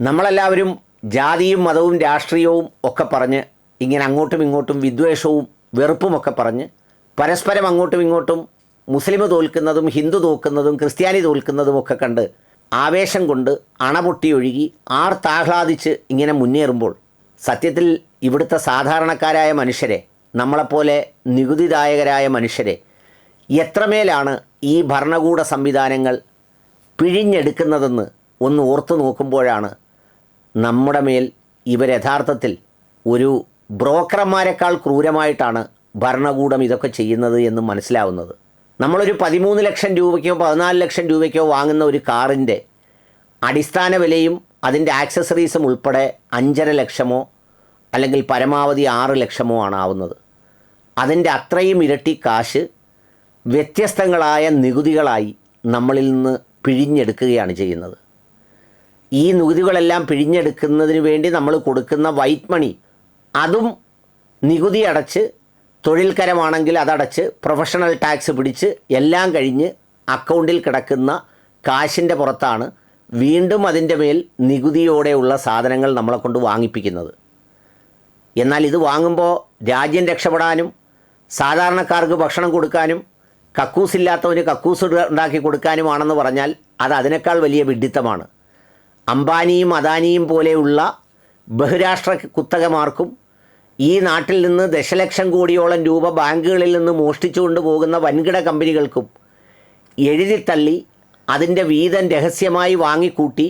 നമ്മളെല്ലാവരും ജാതിയും മതവും രാഷ്ട്രീയവും ഒക്കെ പറഞ്ഞ് ഇങ്ങനെ അങ്ങോട്ടും ഇങ്ങോട്ടും വിദ്വേഷവും വെറുപ്പുമൊക്കെ പറഞ്ഞ് പരസ്പരം അങ്ങോട്ടും ഇങ്ങോട്ടും മുസ്ലിം തോൽക്കുന്നതും ഹിന്ദു തോൽക്കുന്നതും ക്രിസ്ത്യാനി തോൽക്കുന്നതും ഒക്കെ കണ്ട് ആവേശം കൊണ്ട് അണപൊട്ടി ഒഴുകി ആർത്താഹ്ലാദിച്ച് ഇങ്ങനെ മുന്നേറുമ്പോൾ സത്യത്തിൽ ഇവിടുത്തെ സാധാരണക്കാരായ മനുഷ്യരെ നമ്മളെപ്പോലെ നികുതിദായകരായ മനുഷ്യരെ എത്രമേലാണ് ഈ ഭരണകൂട സംവിധാനങ്ങൾ പിഴിഞ്ഞെടുക്കുന്നതെന്ന് ഒന്ന് ഓർത്തു നോക്കുമ്പോഴാണ് നമ്മുടെ മേൽ ഇവർ യഥാർത്ഥത്തിൽ ഒരു ബ്രോക്കർമാരെക്കാൾ ക്രൂരമായിട്ടാണ് ഭരണകൂടം ഇതൊക്കെ ചെയ്യുന്നത് എന്ന് മനസ്സിലാവുന്നത്. നമ്മളൊരു പതിമൂന്ന് ലക്ഷം രൂപയ്ക്കോ പതിനാല് ലക്ഷം രൂപയ്ക്കോ വാങ്ങുന്ന ഒരു കാറിന്റെ അടിസ്ഥാന വിലയും അതിന്റെ ആക്സസറീസും ഉൾപ്പെടെ അഞ്ചര ലക്ഷമോ അല്ലെങ്കിൽ പരമാവധി ആറ് ലക്ഷമോ ആണ് ആവുന്നത്. അതിന്റെ അത്രയും ഇരട്ടി കാശ് വ്യത്യസ്തങ്ങളായ നികുതികളായി നമ്മളിൽ നിന്ന് പിഴിഞ്ഞെടുക്കുകയാണ് ചെയ്യുന്നത്. ഈ നികുതികളെല്ലാം പിഴിഞ്ഞെടുക്കുന്നതിന് വേണ്ടി നമ്മൾ കൊടുക്കുന്ന വൈറ്റ് മണി അതും നികുതി അടച്ച് തൊഴിൽക്കരമാണെങ്കിൽ അതടച്ച് പ്രൊഫഷണൽ ടാക്സ് പിടിച്ച് എല്ലാം കഴിഞ്ഞ് അക്കൗണ്ടിൽ കിടക്കുന്ന കാശിന്റെ പുറത്താണ് വീണ്ടും അതിന്റെ മേൽ നികുതിയോടെയുള്ള സാധനങ്ങൾ നമ്മളെ കൊണ്ട് വാങ്ങിപ്പിക്കുന്നത്. എന്നാൽ ഇത് വാങ്ങുമ്പോൾ രാജ്യം രക്ഷപ്പെടാനും സാധാരണക്കാർക്ക് ഭക്ഷണം കൊടുക്കാനും കക്കൂസില്ലാത്തവന് കക്കൂസ് ഉണ്ടാക്കി കൊടുക്കാനുമാണെന്ന് പറഞ്ഞാൽ അത് അതിനേക്കാൾ വലിയ വിഡ്ഢിത്തമാണ്. അംബാനിയും അദാനിയും പോലെയുള്ള ബഹുരാഷ്ട്ര കുത്തകമാർക്കും ഈ നാട്ടിൽ നിന്ന് ദശലക്ഷം കോടിയോളം രൂപ ബാങ്കുകളിൽ നിന്ന് മോഷ്ടിച്ചു കൊണ്ടുപോകുന്ന വൻകിട കമ്പനികൾക്കും എഴുതിത്തള്ളി അതിന്റെ വീതം രഹസ്യമായി വാങ്ങിക്കൂട്ടി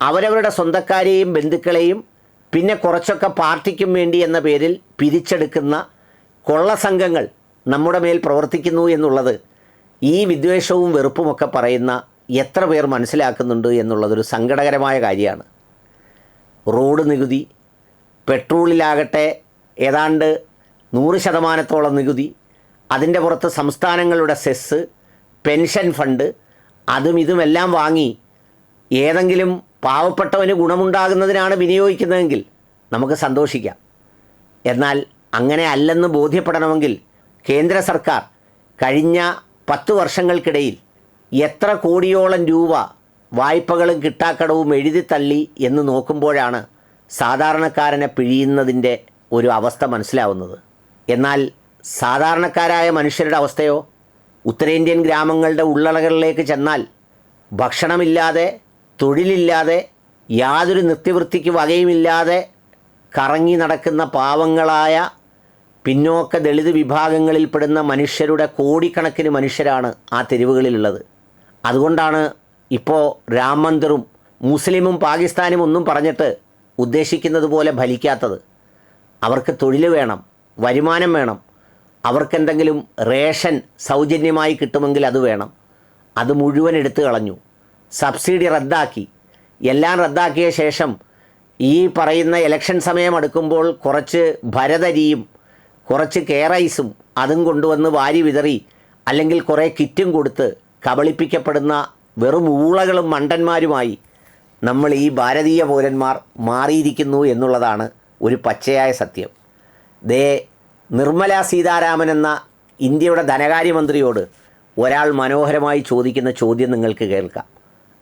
അവരവരുടെ സ്വന്തക്കാരെയും ബന്ധുക്കളെയും പിന്നെ കുറച്ചൊക്കെ പാർട്ടിക്കും വേണ്ടി എന്ന പേരിൽ പിരിച്ചെടുക്കുന്ന കൊള്ളസംഘങ്ങൾ നമ്മുടെ മേൽ പ്രവർത്തിക്കുന്നു എന്നുള്ളത് ഈ വിദ്വേഷവും വെറുപ്പുമൊക്കെ പറയുന്ന എത്ര പേർ മനസ്സിലാക്കുന്നുണ്ട് എന്നുള്ളതൊരു സങ്കടകരമായ കാര്യമാണ്. റോഡ് നികുതി പെട്രോളിലാകട്ടെ ഏതാണ്ട് നൂറ് ശതമാനത്തോളം നികുതി അതിന്റെ പുറത്ത് സംസ്ഥാനങ്ങളുടെ സെസ് പെൻഷൻ ഫണ്ട് അതും ഇതുമെല്ലാം വാങ്ങി ഏതെങ്കിലും പാവപ്പെട്ടവന് ഗുണമുണ്ടാകുന്നതിനാണ് വിനിയോഗിക്കുന്നതെങ്കിൽ നമുക്ക് സന്തോഷിക്കാം. എന്നാൽ അങ്ങനെ അല്ലെന്ന് ബോധ്യപ്പെടണമെങ്കിൽ കേന്ദ്ര സർക്കാർ കഴിഞ്ഞ പത്ത് വർഷങ്ങൾക്കിടയിൽ എത്ര കോടിയോളം രൂപ വായ്പകളും കിട്ടാക്കടവും എഴുതിത്തള്ളി എന്ന് നോക്കുമ്പോഴാണ് സാധാരണക്കാരനെ പിഴിയുന്നതിന്റെ ഒരു അവസ്ഥ മനസ്സിലാവുന്നത്. എന്നാൽ സാധാരണക്കാരായ മനുഷ്യരുടെ അവസ്ഥയോ? ഉത്തരേന്ത്യൻ ഗ്രാമങ്ങളുടെ ഉള്ളളകളിലേക്ക് ചെന്നാൽ ഭക്ഷണമില്ലാതെ തൊഴിലില്ലാതെ യാതൊരു നിത്യവൃത്തിക്ക് വകയുമില്ലാതെ കറങ്ങി നടക്കുന്ന പാവങ്ങളായ പിന്നോക്ക ദളിത് വിഭാഗങ്ങളിൽപ്പെടുന്ന മനുഷ്യരുടെ കോടിക്കണക്കിന് മനുഷ്യരാണ് ആ തെരുവുകളിലുള്ളത്. അതുകൊണ്ടാണ് ഇപ്പോൾ രാം മന്ദിറും മുസ്ലിമും പാകിസ്ഥാനും ഒന്നും പറഞ്ഞിട്ട് ഉദ്ദേശിക്കുന്നത് പോലെ ഫലിക്കാത്തത്. അവർക്ക് തൊഴിൽ വേണം വരുമാനം വേണം. അവർക്കെന്തെങ്കിലും റേഷൻ സൗജന്യമായി കിട്ടുമെങ്കിൽ അത് വേണം. അത് മുഴുവൻ എടുത്തു കളഞ്ഞു. സബ്സിഡി റദ്ദാക്കി. എല്ലാം റദ്ദാക്കിയ ശേഷം ഈ പറയുന്ന ഇലക്ഷൻ സമയം അടുക്കുമ്പോൾ കുറച്ച് ഭരതരിയും കുറച്ച് കേറൈസും അതും കൊണ്ടുവന്ന് വാരി വിതറി അല്ലെങ്കിൽ കുറേ കിറ്റും കൊടുത്ത് കബളിപ്പിക്കപ്പെടുന്ന വെറും ഊളകളും മണ്ടന്മാരുമായി നമ്മൾ ഈ ഭാരതീയ പൗരന്മാർ മാറിയിരിക്കുന്നു എന്നുള്ളതാണ് ഒരു പച്ചയായ സത്യം. ദേ നിർമ്മല സീതാരാമൻ എന്ന ഇന്ത്യയുടെ ധനകാര്യമന്ത്രിയോട് ഒരാൾ മനോഹരമായി ചോദിക്കുന്ന ചോദ്യം നിങ്ങൾക്ക് കേൾക്കാം.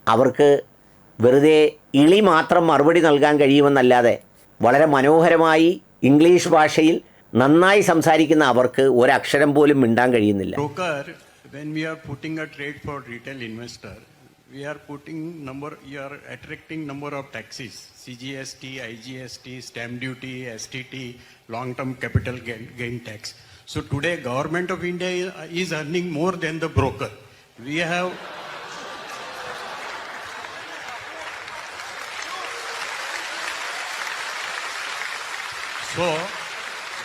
അവർക്ക് വെറുതെ ഇളി മാത്രം മറുപടി നൽകാൻ കഴിയുമെന്നല്ലാതെ വളരെ മനോഹരമായി ഇംഗ്ലീഷ് ഭാഷയിൽ നന്നായി സംസാരിക്കുന്ന അവർക്ക് ഒരക്ഷരം പോലും മിണ്ടാൻ കഴിയുന്നില്ല. When we are putting a trade for retail investor we are putting number you are attracting number of taxes cgst igst stamp duty stt long term capital gain, gain tax. So today government of india is earning more than the broker. We have So,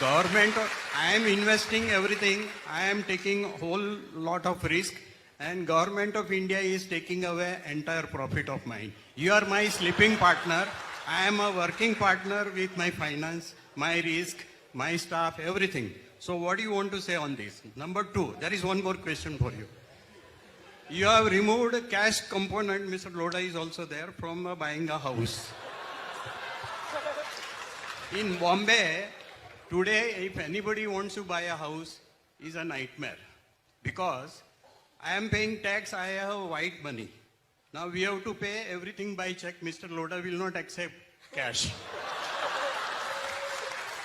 government, I am investing everything, I am taking whole lot of risk, and government of India is taking away entire profit of mine. You are my sleeping partner. I am a working partner with my finance, my risk, my staff, everything. So, what do you want to say on this? Number two, there is one more question for you. You have removed cash component, Mr. Loda is also there, from buying a house. In Bombay, today, if anybody wants to buy a house, is a nightmare because I am paying tax. I have white money. Now we have to pay everything by check. Mr. Loda will not accept cash.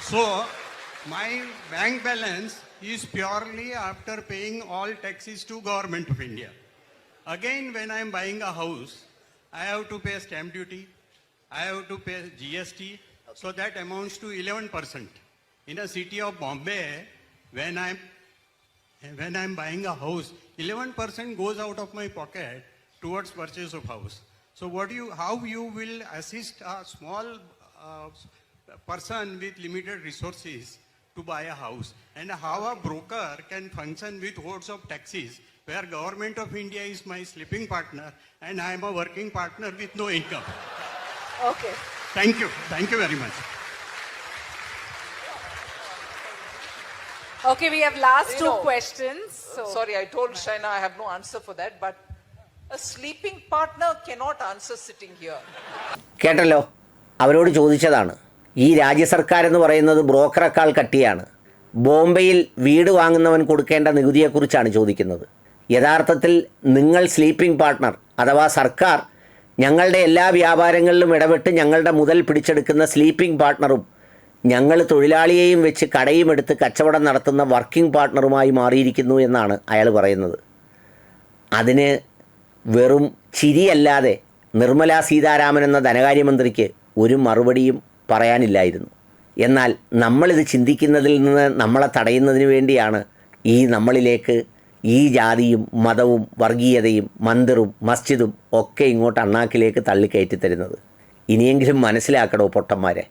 So my bank balance is purely after paying all taxes to government of India. Again, when I am buying a house, I have to pay stamp duty, I have to pay GST, so that amounts to 11%. In a city of Bombay, when I'm when I'm buying a house, 11% goes out of my pocket towards purchase of house. So what do you, how you will assist a small uh, person with limited resources to buy a house and how a broker can function with hordes of taxis where government of India is my sleeping partner and I am a working partner with no income. Okay. Thank you. Thank you very much. Okay, we have last You two know, questions. So Sorry, I told Shaina I have no answer for that, but a sleeping partner cannot answer sitting here. കേട്ടല്ലോ അവരോട് ചോദിച്ചതാണ് ഈ രാജ്യ സർക്കാർ എന്ന് പറയുന്നത് ബ്രോക്കറെക്കാൾ കട്ടിയാണ് ബോംബെയിൽ വീട് വാങ്ങുന്നവൻ കൊടുക്കേണ്ട നികുതിയെക്കുറിച്ചാണ് ചോദിക്കുന്നത് യഥാർത്ഥത്തിൽ നിങ്ങൾ സ്ലീപ്പിംഗ് പാർട്ട്ണർ അഥവാ സർക്കാർ ഞങ്ങളുടെ എല്ലാ വ്യാപാരങ്ങളിലും ഇടപെട്ട് ഞങ്ങളുടെ മുതൽ പിടിച്ചെടുക്കുന്ന സ്ലീപ്പിംഗ് പാർട്ട്ണറും ഞങ്ങൾ തൊഴിലാളിയെയും വെച്ച് കടയും എടുത്ത് കച്ചവടം നടത്തുന്ന വർക്കിംഗ് പാർട്ട്ണറുമായി മാറിയിരിക്കുന്നു എന്നാണ് അയാൾ പറയുന്നത്. അതിന് വെറും ചിരിയല്ലാതെ നിർമ്മല സീതാരാമൻ എന്ന ധനകാര്യമന്ത്രിക്ക് ഒരു മറുപടിയും പറയാനില്ലായിരുന്നു. എന്നാൽ നമ്മളിത് ചിന്തിക്കുന്നതിൽ നിന്ന് നമ്മളെ തടയുന്നതിന് വേണ്ടിയാണ് ഈ നമ്മളിലേക്ക് ഈ ജാതിയും മതവും വർഗീയതയും മന്ദിറും മസ്ജിദും ഒക്കെ ഇങ്ങോട്ട് അണ്ണാക്കിലേക്ക് തള്ളിക്കയറ്റി തരുന്നത്. ഇനിയെങ്കിലും മനസ്സിലാക്കണോ പൊട്ടന്മാരെ.